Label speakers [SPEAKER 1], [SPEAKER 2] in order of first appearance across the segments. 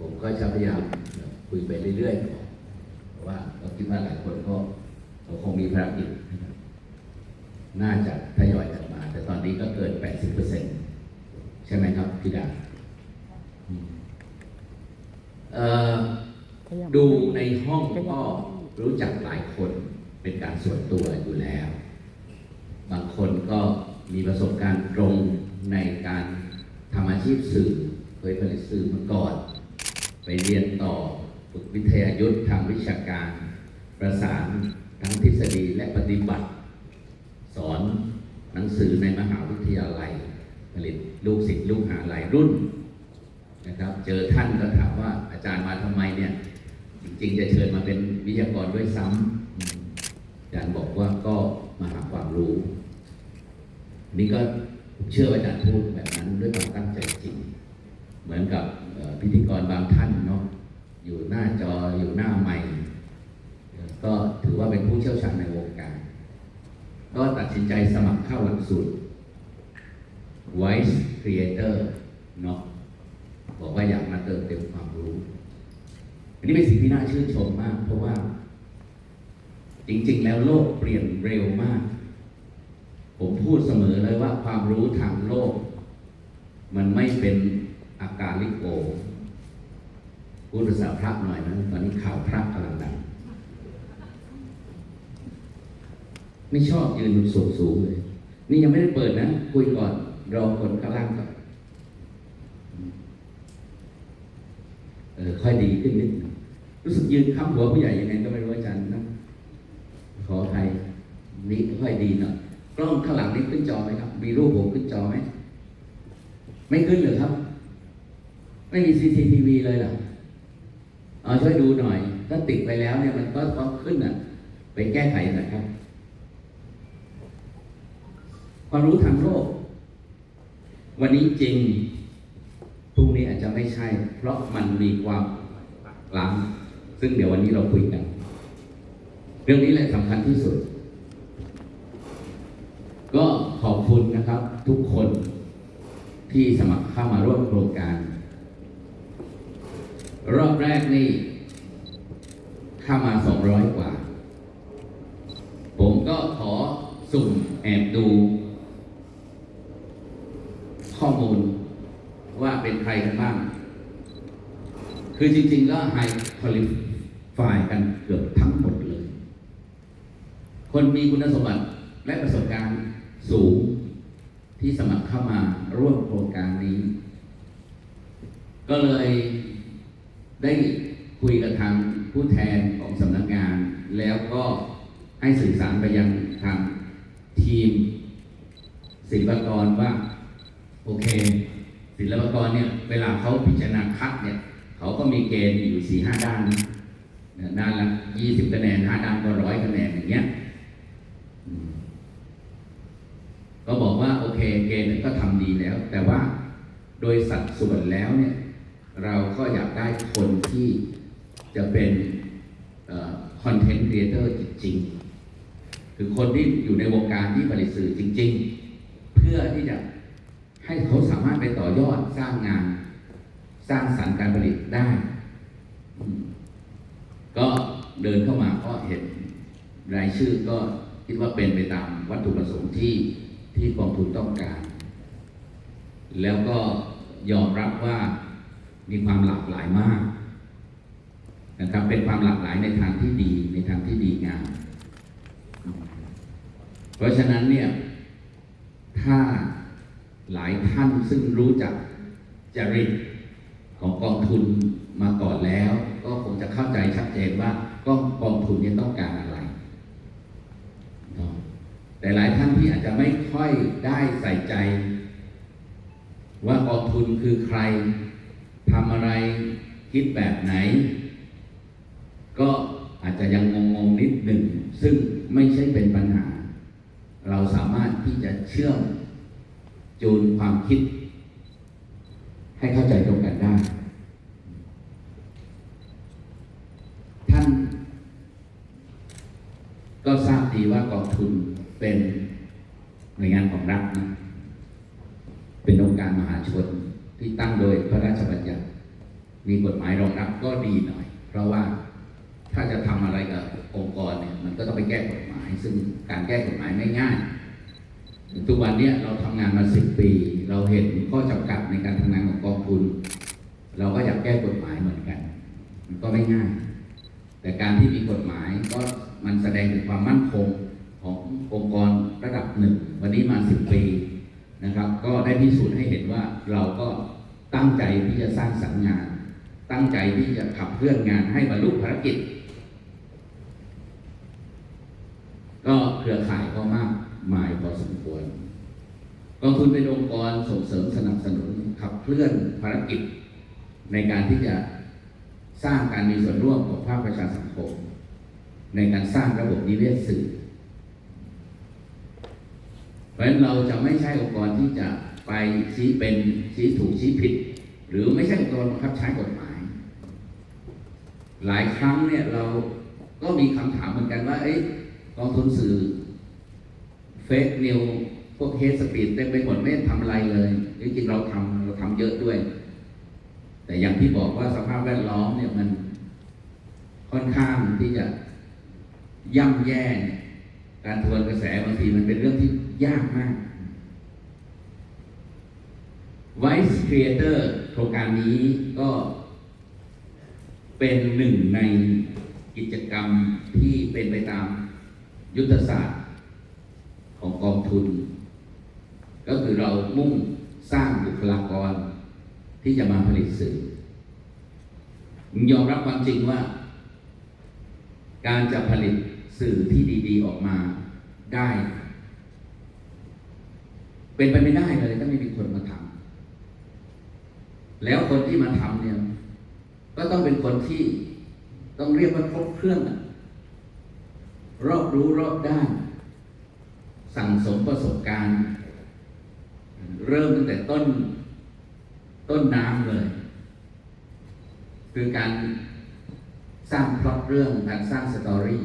[SPEAKER 1] ผมก็จะพยายามคุยไปเรื่อยๆเพราะว่าเราคิดว่าหลายคนก็ก็คงมีภารกิจน่าจะทยอยกลับมา แต่ตอนนี้ก็เกิน 80%ใช่ไหมครับพี่ดาดูในห้องก็รู้จักหลายคนเป็นการส่วนตัวอยู่แล้ว บางคนก็มีประสบการณ์ตรงในการทำอาชีพสื่อ เคยผลิตสื่อมาก่อน ไปเรียนต่อฝึกวิทยายุทธทางวิชาการ ประสานทั้งทฤษฎีและปฏิบัติ สอนหนังสือในมหาวิทยาลัย ผลิตลูกศิษย์ลูกหาหลายรุ่นนะครับ เจอท่านก็ถามว่าอาจารย์มาทำไมเนี่ย จริงๆจะเชิญมาเป็นวิทยากรด้วยซ้ำอืมอาจารย์บอกว่าก็มาหาความรู้ นี่ก็ผมเชื่อว่าอาจารย์พูดแบบนั้นด้วยความตั้งใจจริง เหมือนกับพิธีกรบางท่านเนาะอยู่หน้าจออยู่หน้าไมค์ก็ถือว่าเป็นผู้เชี่ยวชาญในวงการ ก็ตัดสินใจสมัครเข้าหลักสูตร Voice Creator เนาะบอกว่าอยากมาเติมเต็มความรู้ อันนี้เป็นสิ่งที่น่าชื่นชมมาก เพราะว่า จริงๆ แล้วโลกเปลี่ยนเร็วมาก ผมพูดเสมอเลยว่าความรู้ทางโลก มันไม่เป็น อาการลิโกพูดภาษาพระหน่อยนะตอนนี้ข่าวพระกำลังดังไม่ชอบยืนสูงสูงเลย นี่ยังไม่ได้เปิดนะ คุยก่อนรอคนข้างล่างก่อนเออค่อยดีขึ้นนิดรู้สึกยืนค้ำหัวผู้ใหญ่ยังไงก็ไม่รู้อาจารย์นะขอใครนี่ค่อยดีหน่อยกล้องข้างหลังนี้ขึ้นจอไหมครับ มีรูปผมขึ้นจอไหมไม่ขึ้นเหรอครับ ไม่มี CCTV เลยเหรอเอาช่วยดูหน่อย ถ้าติดไปแล้วเนี่ยมันก็ต้องขึ้นอะ ไปแก้ไขหน่อยครับ ความรู้ทางโลก วันนี้จริงพรุ่งนี้อาจจะไม่ใช่ เพราะมันมีความล้ำซึ่งเดี๋ยววันนี้เราคุยกัน เรื่องนี้แหละสำคัญที่สุด ก็ขอบคุณนะครับ ทุกคนที่สมัครเข้ามาร่วมโครงการ รอบแรกนี่เข้ามา200กว่า ผมก็ขอสุ่มแอบดู ข้อมูลว่าเป็นใครกันบ้าง คือจริง ๆ ก็ไฮค u a l i f y กันเกือบทั้งหมดเลย คนมีคุณสมบัติและประสบการณ์สูงที่สมัครเข้ามาร่วมโครงการนี้ ก็เลย ได้คุยกับทางผู้แทนของสำนักงาน แล้วก็ให้สื่อสารไปยังทางทีมศิลปกรว่า โอเค ศิลปกรเนี่ยเวลาเขาพิจารณาคัดเนี่ยเขาก็มีเกณฑ์อยู่สี่ห้าด้านนะด้านละยี่สิบคะแนนห้าด้านก็ร้อยคะแนนอย่างเงี้ยก็บอกว่าโอเคเกณฑ์ก็ทำดีแล้ว แต่ว่าโดยสัดส่วนแล้วเนี่ย เราก็อยากได้คนที่จะเป็นคอนเทนต์ครีเอเตอร์จริงๆคือคนที่อยู่ในวงการที่ผลิตสื่อจริง ๆ เพื่อที่จะให้เขาสามารถไปต่อยอดสร้างงาน สร้างสรรค์การผลิตได้ ก็เดินเข้ามาก็เห็นรายชื่อก็คิดว่าเป็นไปตามวัตถุประสงค์ที่ที่กองทุนต้องการ แล้วก็ยอมรับว่า มีความหลากหลายมากนะครับเป็นความหลากหลายในทางที่ดีในทางที่ดีงาม เพราะฉะนั้นเนี่ยถ้าหลายท่านซึ่งรู้จักจริตของกองทุนมาก่อนแล้ว ก็คงจะเข้าใจชัดเจนว่าก็กองทุนนี้ต้องการอะไร แต่หลายท่านที่อาจจะไม่ค่อยได้ใส่ใจ ว่ากองทุนคือใคร ทำอะไรคิดแบบไหน ก็อาจจะยังงงๆนิดหนึ่ง ซึ่งไม่ใช่เป็นปัญหา เราสามารถที่จะเชื่อมจูนความคิด ให้เข้าใจตรงกันได้ ท่าน ก็ทราบดีว่ากองทุนเป็นหน่วยงานของรัฐนะเป็นองค์การมหาชน ที่ตั้งโดยพระราชบัญญัติ มีกฎหมายรองรับก็ดีหน่อย เพราะว่าถ้าจะทำอะไรกับองค์กรเนี่ยมันก็ต้องไปแก้กฎหมาย ซึ่งการแก้กฎหมายไม่ง่าย ทุกวันนี้เราทำงานมาสิบปี เราเห็นข้อจำกัดในการทำงานของกองทุน เราก็อยากแก้กฎหมายเหมือนกัน มันก็ไม่ง่าย แต่การที่มีกฎหมายก็มันแสดงถึงความมั่นคงขององค์กรระดับหนึ่ง วันนี้มาสิบปี นะครับ ก็ได้พิสูจน์ให้เห็นว่าเราก็ตั้งใจที่จะสร้างสรรค์งาน ตั้งใจที่จะขับเคลื่อนงานให้บรรลุภารกิจ ก็เครือข่ายก็มากมายพอสมควรกองทุนเป็นองค์กรส่งเสริมสนับสนุนขับเคลื่อนภารกิจ ในการที่จะสร้างการมีส่วนร่วมของภาคประชาสังคม ในการสร้างระบบนิเวศสื่อ ราะฉะนั้นเราจะไม่ใช่องค์กรที่จะไปชี้เป็นชี้ถูกชี้ผิด หรือไม่ใช่องค์กรบังคับใช้กฎหมาย หลายครั้งเนี่ยเราก็มีคำถามเหมือนกันว่า เอ้ยกองทุนสื่อเฟกนิวพวกเฮสปีดเต็มไปหมดไม่ทำอะไรเลยจริงๆเราทำเราทำเยอะด้วย แต่อย่างที่บอกว่าสภาพแวดล้อมเนี่ยมันค่อนข้างที่จะย่ำแย่ การทวนกระแสบางทีมันเป็นเรื่องที่ ยากมาก Vice Creator โครงการนี้ก็เป็นหนึ่งในกิจกรรมที่เป็นไปตามยุทธศาสตร์ของกองทุน ก็คือเรามุ่งสร้างบุคลากรที่จะมาผลิตสื่อยอมรับความจริงว่า การจะผลิตสื่อที่ดี ๆ ออกมาได้ เป็นไปไม่ได้เลยถ้าไม่มีคนมาทำแล้วคนที่มาทำเนี่ย ก็ต้องเป็นคนที่ต้องเรียกว่าครบเครื่องรอบรู้รอบด้าน สั่งสมประสบการณ์ เริ่มตั้งแต่ต้นต้นน้ำเลย คือการสร้างพล็อตเรื่องการสร้างสตอรี่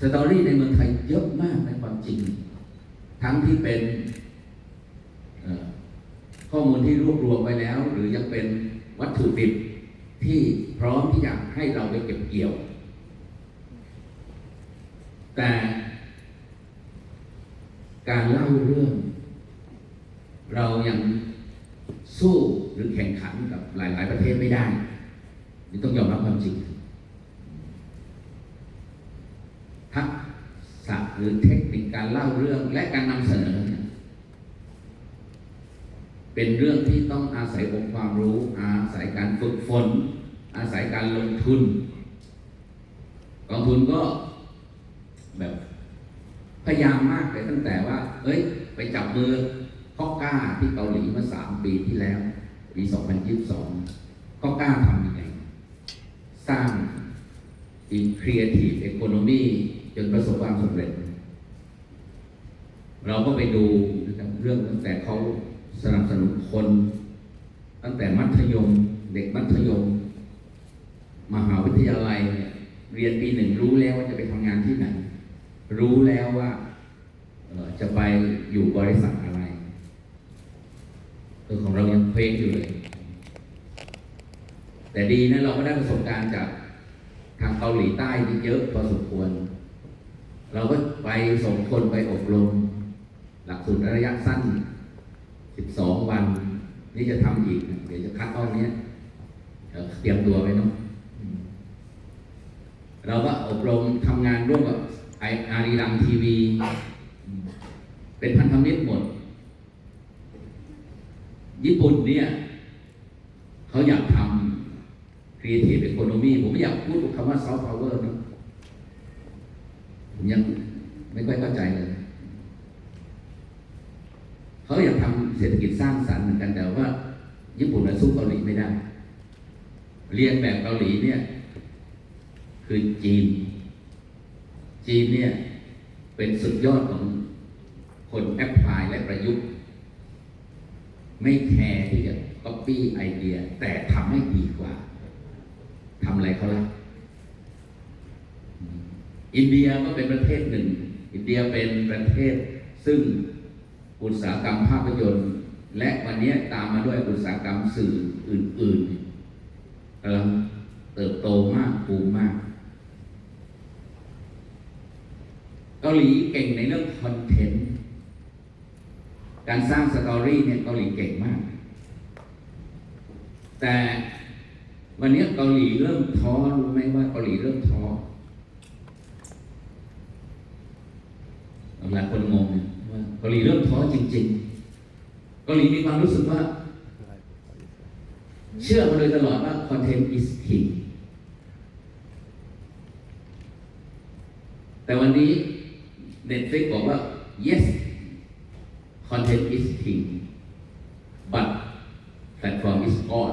[SPEAKER 1] สตอรี่ในเมืองไทยเยอะมากในความจริง ทั้งที่เป็นข้อมูลที่รวบรวมไว้แล้ว หรือยังเป็นวัตถุดิบที่พร้อมที่จะให้เราไปเก็บเกี่ยว แต่การเล่าเรื่อง เรายังสู้หรือแข่งขันกับหลาย ๆ ประเทศไม่ได้นี่ต้องยอมรับความจริงทักษะหรือเทคนิค การเล่าเรื่องและการนำเสนอเนี่ยเป็นเรื่องที่ต้องอาศัยองค์ความรู้ อาศัยการฝึกฝน อาศัยการลงทุน กองทุนก็แบบพยายามมากเลยตั้งแต่ว่า เอ้ย ไปจับมือข้อก้าที่เกาหลีเมื่อสามปีที่แล้ว ปี 2022ข้อก้าทำยังไง สร้างอินครีเอทีฟเอโคโนมีจนประสบความสำเร็จ เราก็ไปดูนะครับเรื่องตั้งแต่เขาสนับสนุนคน ตั้งแต่มัธยม เด็กมัธยม มหาวิทยาลัย เรียนปีหนึ่งรู้แล้วว่าจะไปทำงานที่ไหน รู้แล้วว่าจะไปอยู่บริษัทอะไรตัวของเรายังเพลงอยู่เลย แต่ดีนะเราก็ได้ประสบการณ์จากทางเกาหลีใต้นี่เยอะพอสมควร เราก็ไปส่งคนไปอบรม หลักสูตรระยะสั้น 12 วัน นี่จะทำอีก เดี๋ยวจะคัดอ้อนนี้เตรียมตัวไว้เนาะเราก็อบรมทำงานร่วมกับไออารีรัมทีวี เป็นพันธมิตรหมด ญี่ปุ่นเนี่ยเขาอยากทำ Creative Economy ผมไม่อยากพูดคำว่า Soft Power นะผมยังไม่ค่อยเข้าใจเลย เขาอยากทำเศรษฐกิจสร้างสรรค์เหมือนกันแต่ว่า ญี่ปุ่นสู้เกาหลีไม่ได้ เรียนแบบเกาหลีเนี่ย คือจีน จีนเนี่ย เป็นสุดยอดของคนแอพพลายและประยุกต์ ไม่แคร์ที่จะ copy ไอเดีย แต่ทำให้ดีกว่าทำอะไรเขาละอินเดียก็เป็นประเทศหนึ่ง อินเดียเป็นประเทศซึ่ง อุตสาหกรรมภาพยนตร์ และวันนี้ตามมาด้วยอุตสาหกรรมสื่ออื่นๆกำลังเติบโตมากปูมมาก เกาหลีเก่งในเรื่องคอนเทนต์ การสร้างสตอรี่เนี่ยเกาหลีเก่งมาก แต่วันนี้เกาหลีเริ่มท้อรู้ไหมว่าเกาหลีเริ่มท้อหลายคนงงนะว่าเกาหลีเริ่มท้อจริงๆเกาหลีมีความรู้สึกว่า เชื่อมาโดยตลอดว่า content is king แต่วันนี้ Netflix บอกว่า yes content is king but platform is God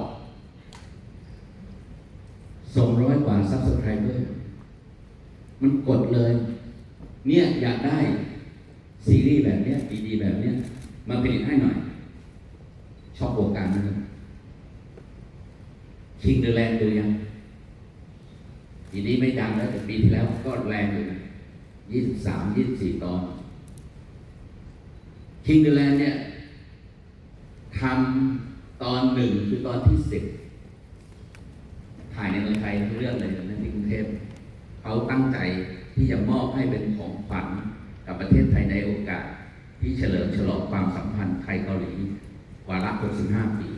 [SPEAKER 1] สองร้อยกว่า subscriber มันกดเลย เนี่ยอยากได้ ซีรีส์แบบเนี้ยดีๆแบบเนี้ยมาผลิตให้หน่อย ชอบโครงการนะครับคิงเดอร์แลนด์ดูยังปีนี้ไม่ดังแล้วแต่ปีที่แล้วก็แรงอยู่นะยี่สิบสามยี่สิบสี่ตอนคิงเดอร์แลนด์เนี่ยทำตอนหนึ่งคือตอนที่สิบถ่ายในเมืองไทยเรื่องเลยนะที่กรุงเทพเขาตั้งใจที่จะมอบให้เป็นของขวัญ กับประเทศไทยในโอกาสที่เฉลิมฉลองความสัมพันธ์ไทยเกาหลีวาระ 65 ปี